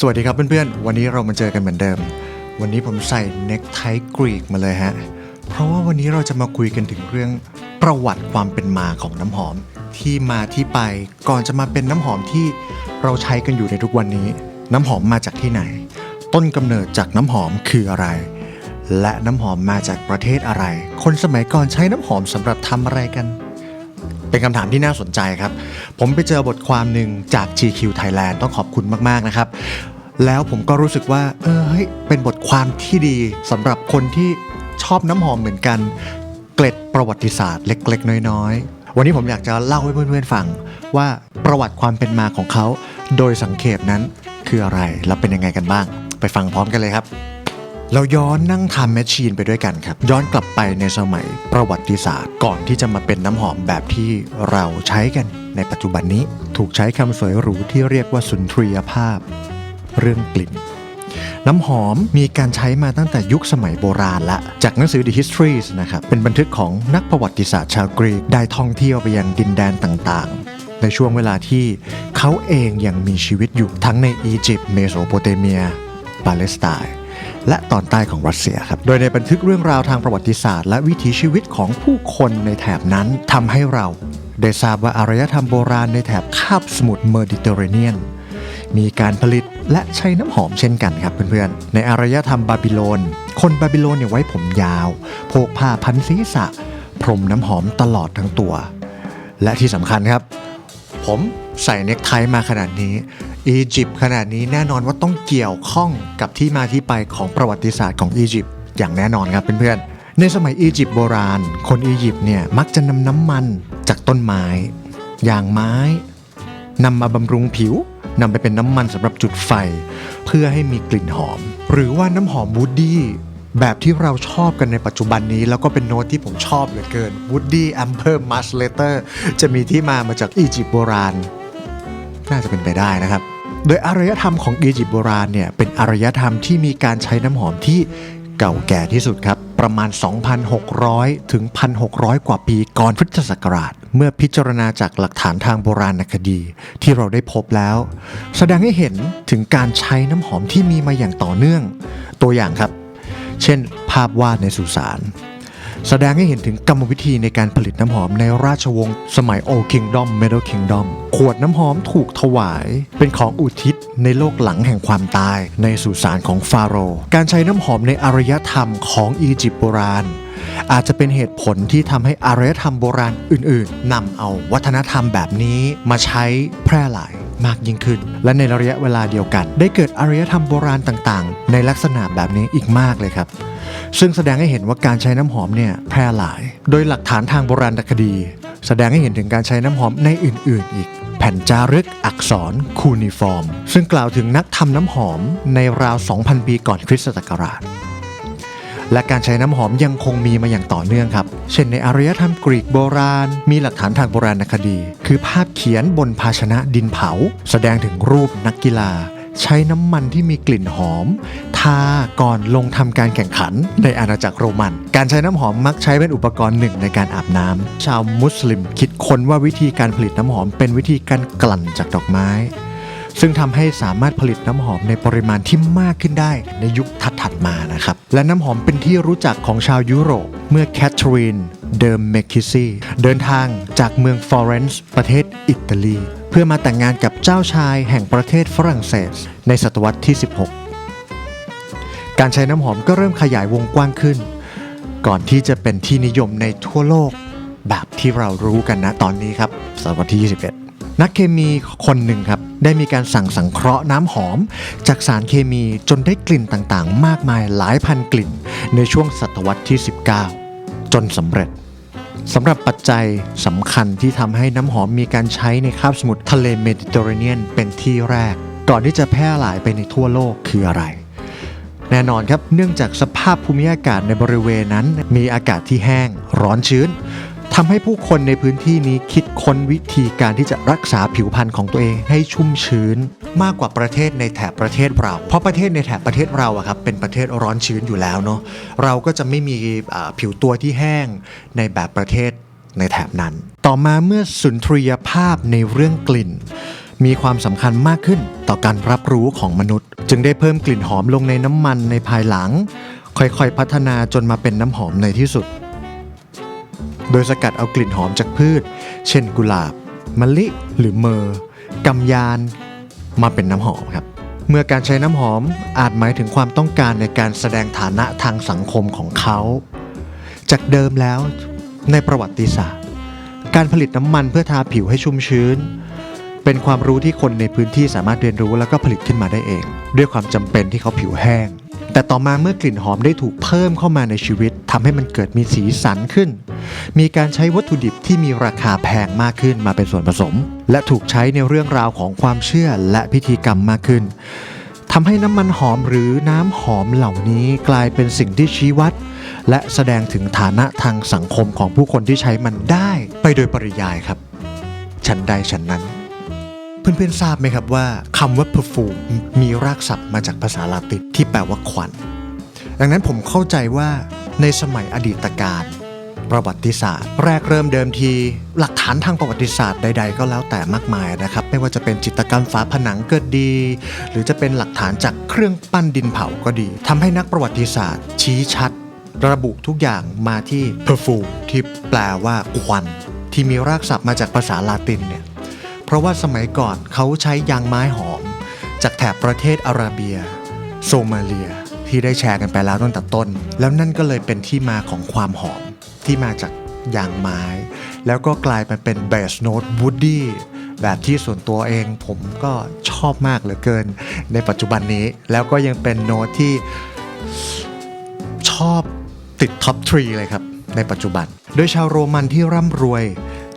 สวัสดีครับเพื่อนๆ วันนี้เรามาเจอกันเหมือนเดิม วันนี้ผมใส่เน็กไทกรีกมาเลยฮะ เพราะว่าวันนี้เราจะมาคุยกันถึงเรื่องประวัติความเป็นมาของน้ำหอม ที่มาที่ไปก่อนจะมาเป็นน้ำหอมที่เราใช้กันอยู่ในทุกวันนี้ น้ำหอมมาจากที่ไหน ต้นกำเนิดจากน้ำหอมคืออะไร และน้ำหอมมาจากประเทศอะไร คนสมัยก่อนใช้น้ำหอมสำหรับทำอะไรกัน เป็นคำถามที่น่าสนใจครับ ผมไปเจอบทความหนึ่งจาก GQ Thailand ต้องขอบคุณมากๆนะครับ แล้วผมก็รู้สึกว่า เออเฮ้ยเป็นบทความที่ดีสำหรับคนที่ชอบน้ำหอมเหมือนกัน เกล็ดประวัติศาสตร์เล็ก ๆ น้อยๆ วันนี้ผมอยากจะเล่าให้เพื่อนๆฟังว่าประวัติความเป็นมาของเขา โดยสังเขปนั้นคืออะไรและเป็นยังไงกันบ้าง ไปฟังพร้อมกันเลยครับ เราย้อนนั่งทำแมชชีนไปด้วยกันครับ ย้อนกลับไปในสมัยประวัติศาสตร์ ก่อนที่จะมาเป็นน้ำหอมแบบที่เราใช้กันในปัจจุบันนี้ถูกใช้คำสวยหรูที่เรียกว่าสุนทรียภาพ เรื่องกลิ่นน้ำหอมมีการใช้มาตั้งแต่ยุคสมัยโบราณละ จากหนังสือ The Histories นะครับ เป็นบันทึกของนักประวัติศาสตร์ชาวกรีก ได้ท่องเที่ยวไปยังดินแดนต่างๆ ในช่วงเวลาที่เขาเองยังมีชีวิตอยู่ทั้งในอียิปต์เมโสโปเตเมีย ปาเลสไตน์ และตอนใต้ของรัสเซียครับ โดยในบันทึกเรื่องราวทางประวัติศาสตร์ และวิถีชีวิตของผู้คนในแถบนั้นทำให้เรา ได้ทราบว่าอารยธรรมโบราณในแถบคาบสมุทรเมดิเตอร์เรเนียน มีการผลิตและใช้น้ำหอมเช่นกันครับเพื่อนๆ ในอารยธรรมบาบิโลน คนบาบิโลนเนี่ยไว้ผมยาว โพกผ้าพันศีรษะ พรมน้ำหอมตลอดทั้งตัว และที่สำคัญครับ ผมใส่เน็กไทมาขนาดนี้ อียิปต์ขนาดนี้แน่นอนว่าต้องเกี่ยวข้องกับที่มาที่ไปของประวัติศาสตร์ของอียิปต์อย่างแน่นอนครับเพื่อนๆในสมัยอียิปต์โบราณ คนอียิปต์เนี่ยมักจะนำน้ำมันจากต้นไม้ อย่างไม้นำมาบำรุงผิวนำไปเป็นน้ำมันสำหรับจุดไฟ เพื่อให้มีกลิ่นหอม หรือว่าน้ำหอมวูดดี้แบบที่เราชอบกันในปัจจุบันนี้ แล้วก็เป็นโน้ตที่ผมชอบเหลือเกิน Woody Amber Much Later จะมีที่มามาจากอียิปต์โบราณ น่าจะเป็นไปได้นะครับ โดยอารยธรรมของอียิปต์โบราณเนี่ยเป็นอารยธรรมที่มีการใช้น้ำหอมที่เก่าแก่ที่สุดครับ ประมาณ 2,600 ถึง 1,600 กว่าปีก่อนพุทธศักราช เมื่อพิจารณาจากหลักฐานทางโบราณคดี ที่เราได้พบแล้ว แสดงให้เห็นถึงการใช้น้ำหอมที่มีมาอย่างต่อเนื่อง ตัวอย่างครับ เช่น ภาพวาดในสุสาน แสดงให้เห็นถึงกรรมวิธีในการผลิตน้ำหอมในราชวงศ์สมัย Old Kingdom Middle Kingdom ขวดน้ำหอมถูกถวาย เป็นของอุทิศในโลกหลังแห่งความตาย ในสุสานของฟาโรห์การใช้น้ำหอมในอารยธรรมของอียิปต์โบราณ อาจจะเป็นเหตุผลที่ทำให้อารยธรรมโบราณอื่น ๆนำเอาวัฒนธรรมแบบนี้มาใช้แพร่หลาย มากยิ่งขึ้น และในระยะเวลาเดียวกัน ได้เกิดอารยธรรมโบราณต่างๆ ในลักษณะแบบนี้อีกมากเลยครับ ซึ่งแสดงให้เห็นว่าการใช้น้ำหอมเนี่ยแพร่หลาย โดยหลักฐานทางโบราณคดี แสดงให้เห็นถึงการใช้น้ำหอมในอื่น ๆ อีกแผ่นจารึกอักษรคูนิฟอร์ม ซึ่งกล่าวถึงนักทำน้ำหอมในราว 2,000 ปีก่อนคริสตศักราช และการใช้น้ำหอมยังคงมีมาอย่างต่อเนื่องครับ เช่นในอารยธรรมกรีกโบราณ มีหลักฐานทางโบราณคดี คือภาพเขียนบนภาชนะดินเผา แสดงถึงรูปนักกีฬา ใช้น้ำมันที่มีกลิ่นหอม ทาก่อนลงทำการแข่งขันในอาณาจักรโรมัน การใช้น้ำหอมมักใช้เป็นอุปกรณ์หนึ่งในการอาบน้ำชาวมุสลิมคิดค้นว่าวิธีการผลิตน้ำหอมเป็นวิธีการกลั่นจากดอกไม้ ซึ่งทำให้สามารถผลิตน้ำหอมในปริมาณที่มากขึ้นได้ในยุคถัดๆมานะครับ และน้ำหอมเป็นที่รู้จักของชาวยุโรป เมื่อแคทเธอรีนเดอร์เมคิซีเดินทางจากเมืองฟลอเรนซ์ประเทศอิตาลี เพื่อมาแต่งงานกับเจ้าชายแห่งประเทศฝรั่งเศส ในศตวรรษที่ 16 การใช้น้ำหอมก็เริ่มขยายวงกว้างขึ้น ก่อนที่จะเป็นที่นิยมในทั่วโลกแบบที่เรารู้กันนะตอนนี้ครับศตวรรษที่ 21 นักเคมีคนหนึ่งครับ ได้มีการสั่งสังเคราะห์น้ำหอม จากสารเคมีจนได้กลิ่นต่างๆ มากมายหลายพันกลิ่น ในช่วงศตวรรษที่ 19 จนสำเร็จสำหรับปัจจัยสำคัญที่ทำให้น้ำหอมมีการใช้ในคาบสมุทรทะเลเมดิเตอร์เรเนียนเป็นที่แรก ก่อนที่จะแพร่หลายไปในทั่วโลกคืออะไร แน่นอนครับเนื่องจากสภาพภูมิอากาศในบริเวณนั้น มีอากาศที่แห้ง ร้อนชื้น ทำให้ผู้คนในพื้นที่นี้คิดค้นวิธีการที่จะรักษาผิวพรรณของตัวเองให้ชุ่มชื้น มากกว่าประเทศในแถบประเทศเรา เพราะประเทศในแถบประเทศเราอะครับเป็นประเทศร้อนชื้นอยู่แล้วเนาะเราก็จะไม่มีผิวตัวที่แห้งในแบบประเทศในแถบนั้น ต่อมาเมื่อสุนทรียภาพในเรื่องกลิ่น มีความสำคัญมากขึ้นต่อการรับรู้ของมนุษย์ จึงได้เพิ่มกลิ่นหอมลงในน้ำมันในภายหลัง ค่อยๆพัฒนาจนมาเป็นน้ำหอมในที่สุด โดยสกัดเอากลิ่นหอมจากพืช เช่นกุหลาบ มะลิ หรือเมอร์กำยาน มาเป็นน้ำหอมครับ เมื่อการใช้น้ำหอมอาจหมายถึงความต้องการในการแสดงฐานะทางสังคมของเขา จากเดิมแล้วในประวัติศาสตร์ การผลิตน้ำมันเพื่อทาผิวให้ชุ่มชื้น เป็นความรู้ที่คนในพื้นที่สามารถเรียนรู้แล้วก็ผลิตขึ้นมาได้เอง ด้วยความจำเป็นที่เขาผิวแห้ง แต่ต่อมาเมื่อกลิ่นหอมได้ถูกเพิ่มเข้ามาในชีวิตทำให้มันเกิดมีสีสันขึ้น มีการใช้วัตถุดิบที่มีราคาแพงมากขึ้นมาเป็นส่วนผสม และถูกใช้ในเรื่องราวของความเชื่อและพิธีกรรมมากขึ้นทำให้น้ำมันหอมหรือน้ำหอมเหล่านี้กลายเป็นสิ่งที่ชี้วัด และแสดงถึงฐานะทางสังคมของผู้คนที่ใช้มันได้ ไปโดยปริยายครับ ฉันใดฉันนั้น เพื่อนๆทราบไหมครับว่าคำว่า perfume มีรากศัพท์มาจากภาษาลาตินที่แปลว่าควัน ดังนั้นผมเข้าใจว่าในสมัยอดีตการประวัติศาสตร์ แรกเริ่มเดิมที หลักฐานทางประวัติศาสตร์ใด ๆ ก็แล้วแต่มากมายนะครับ ไม่ว่าจะเป็นจิตรกรรมฝาผนังก็ดี หรือจะเป็นหลักฐานจากเครื่องปั้นดินเผาก็ดีทำให้นักประวัติศาสตร์ ชี้ชัด ระบุทุกอย่างมาที่ perfume ที่แปลว่าควัน ที่มีรากศัพท์มาจากภาษาลาตินเนี่ย เพราะว่าสมัยก่อนเขาใช้ยางไม้หอม จากแถบประเทศอาราเบีย โซมาเลีย ที่ได้แชร์กันไปแล้วตั้งแต่ต้น แล้วนั่นก็เลยเป็นที่มาของความหอมที่มาจากยางไม้ แล้วก็กลายมาเป็นเบสโนตวูดดี้แบบที่ส่วนตัวเองผมก็ชอบมากเหลือเกิน ในปัจจุบันนี้แล้วก็ยังเป็นโน้ตที่ชอบติดท็อปทรีเลยครับ ในปัจจุบัน โดยชาวโรมันที่ร่ำรวย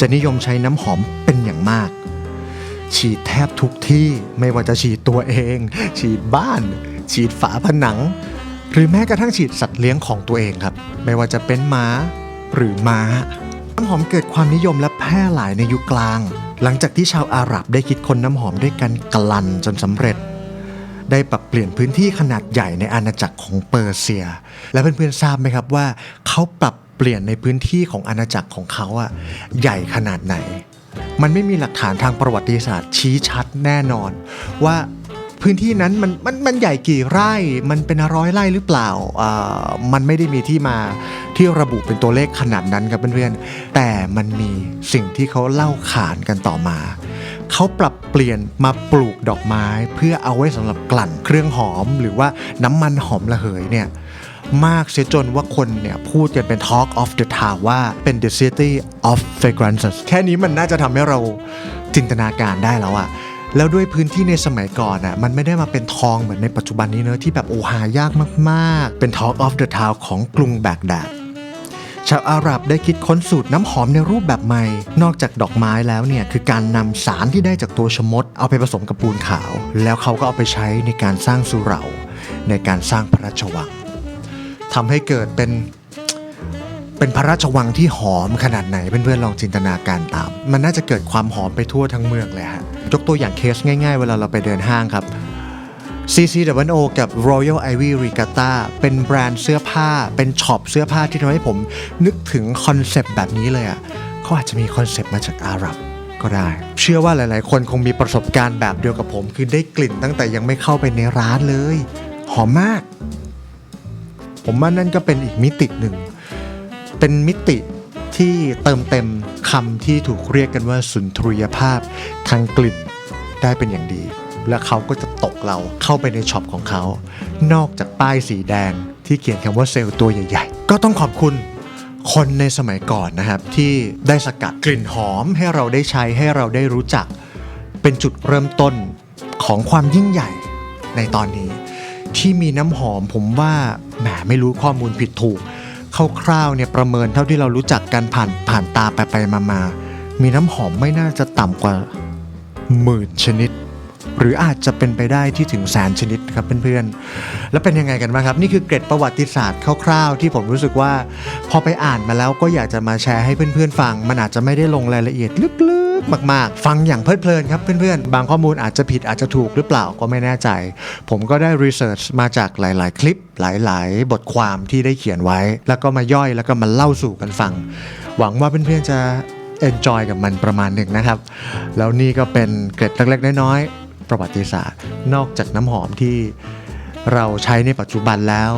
จะนิยมใช้น้ำหอมเป็นอย่างมาก ฉีดแทบทุกที่ไม่ว่าจะฉีดตัวเอง ฉีดบ้าน ฉีดฝาผนัง หรือแม้กระทั่งฉีดสัตว์เลี้ยงของตัวเองครับ ไม่ว่าจะเป็นม้าหรือม้าน้ำหอมเกิดความนิยมและแพร่หลายในยุคกลาง หลังจากที่ชาวอาหรับได้คิดค้นน้ำหอมด้วยกันกลั่นจนสำเร็จ ได้ปรับเปลี่ยนพื้นที่ขนาดใหญ่ในอาณาจักรของเปอร์เซีย และเพื่อนๆทราบไหมครับว่า เขาปรับเปลี่ยนในพื้นที่ของอาณาจักรของเขาอะใหญ่ขนาดไหน มันไม่มีหลักฐานทางประวัติศาสตร์ชี้ชัดแน่นอน ว่าพื้นที่นั้นมันมันมันใหญ่กี่ไร่ มันเป็นร้อยไร่หรือเปล่าอ่ามันไม่ได้มีที่มาที่ระบุเป็นตัวเลขขนาดนั้นครับเพื่อนๆ แต่มันมีสิ่งที่เขาเล่าขานกันต่อมา เขาปรับเปลี่ยนมาปลูกดอกไม้ เพื่อเอาไว้สำหรับกลั่นเครื่องหอม หรือว่าน้ำมันหอมระเหยเนี่ย มากเสียจนว่าคนเนี่ยพูดกันเป็น Talk of the Town ว่าเป็น the city of fragrances แค่นี้มันน่าจะทำให้เราจินตนาการได้แล้วอะแล้วด้วยพื้นที่ในสมัยก่อนอะมันไม่ได้มาเป็นทองเหมือนในปัจจุบันนี้เนอะที่แบบโอหายากมากๆ เป็น Talk of the Town ของกรุงแบกแดดชาวอาหรับได้คิดค้นสูตรน้ำหอมในรูปแบบใหม่ นอกจากดอกไม้แล้วเนี่ยคือการนำสารที่ได้จากตัวชมด เอาไปผสมกับปูนขาว แล้วเขาก็เอาไปใช้ในการสร้างสุเหร่า ในการสร้างพระราชวัง ทำให้เกิดเป็นเป็นพระราชวังที่หอมขนาดไหนเพื่อนๆลองจินตนาการตาม มันน่าจะเกิดความหอมไปทั่วทั้งเมืองเลยฮะยกตัวอย่างเคสง่าย ๆ เวลาเราไปเดินห้างครับ CCWO กับ Royal Ivy Regatta เป็นแบรนด์เสื้อผ้าเป็นช็อปเสื้อผ้าที่ทำให้ผมนึกถึงคอนเซปต์แบบนี้เลยอะ่ะเขาอาจจะมีคอนเซปต์มาจากอาหรับก็ได้ เชื่อว่าหลายๆ คนคงมีประสบการณ์แบบเดียวกับผม คือได้กลิ่นตั้งแต่ยังไม่เข้าไปในร้านเลย หอมมาก ผมว่านั่นก็เป็นอีกมิติหนึ่ง เป็นมิติที่เติมเต็มคำที่ถูกเรียกกันว่าสุนทรียภาพทางกลิ่นได้เป็นอย่างดี และเขาก็จะตกเราเข้าไปในช็อปของเขา นอกจากป้ายสีแดงที่เขียนคำว่าเซลล์ตัวใหญ่ๆ ก็ต้องขอบคุณคนในสมัยก่อนนะครับ ที่ได้สกัดกลิ่นหอมให้เราได้ใช้ให้เราได้รู้จัก เป็นจุดเริ่มต้นของความยิ่งใหญ่ในตอนนี้ ที่มีน้ำหอมผมว่าแหมไม่รู้ข้อมูลผิดถูกคร่าวๆเนี่ยประเมินเท่าที่เรารู้จักกันผ่านผ่านตาไปไปมามามีน้ำหอมไม่น่าจะต่ำกว่าหมื่นชนิด หรืออาจจะเป็นไปได้ที่ถึงแสนชนิดครับเพื่อนๆ แล้วเป็นยังไงกันบ้างครับ นี่คือเกร็ดประวัติศาสตร์คร่าวๆ ที่ผมรู้สึกว่า พอไปอ่านมาแล้วก็อยากจะมาแชร์ให้เพื่อนๆฟัง มันอาจจะไม่ได้ลงรายละเอียดลึก มาก ๆ ฟังอย่างเพลิดเพลินครับเพื่อนๆ บางข้อมูลอาจจะผิดอาจจะถูกหรือเปล่าก็ไม่แน่ใจ ผมก็ได้รีเสิร์ชมาจากหลาย ๆ คลิปหลาย ๆ บทความที่ได้เขียนไว้ แล้วก็มาย่อยแล้วก็มาเล่าสู่กันฟัง หวังว่าเพื่อนๆจะ enjoy กับมันประมาณหนึ่งนะครับ แล้วนี่ก็เป็นเกร็ดเล็ก ๆ น้อย ๆ ประวัติศาสตร์ นอกจากน้ำหอมที่เราใช้ในปัจจุบันแล้ว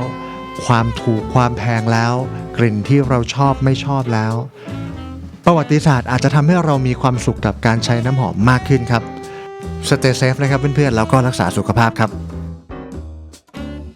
ความถูกความแพงแล้ว กลิ่นที่เราชอบไม่ชอบแล้ว ประวัติศาสตร์อาจจะทำให้เรามีความสุขกับการใช้น้ำหอมมากขึ้นครับ Stay safe นะครับเพื่อนๆ แล้วก็รักษาสุขภาพครับ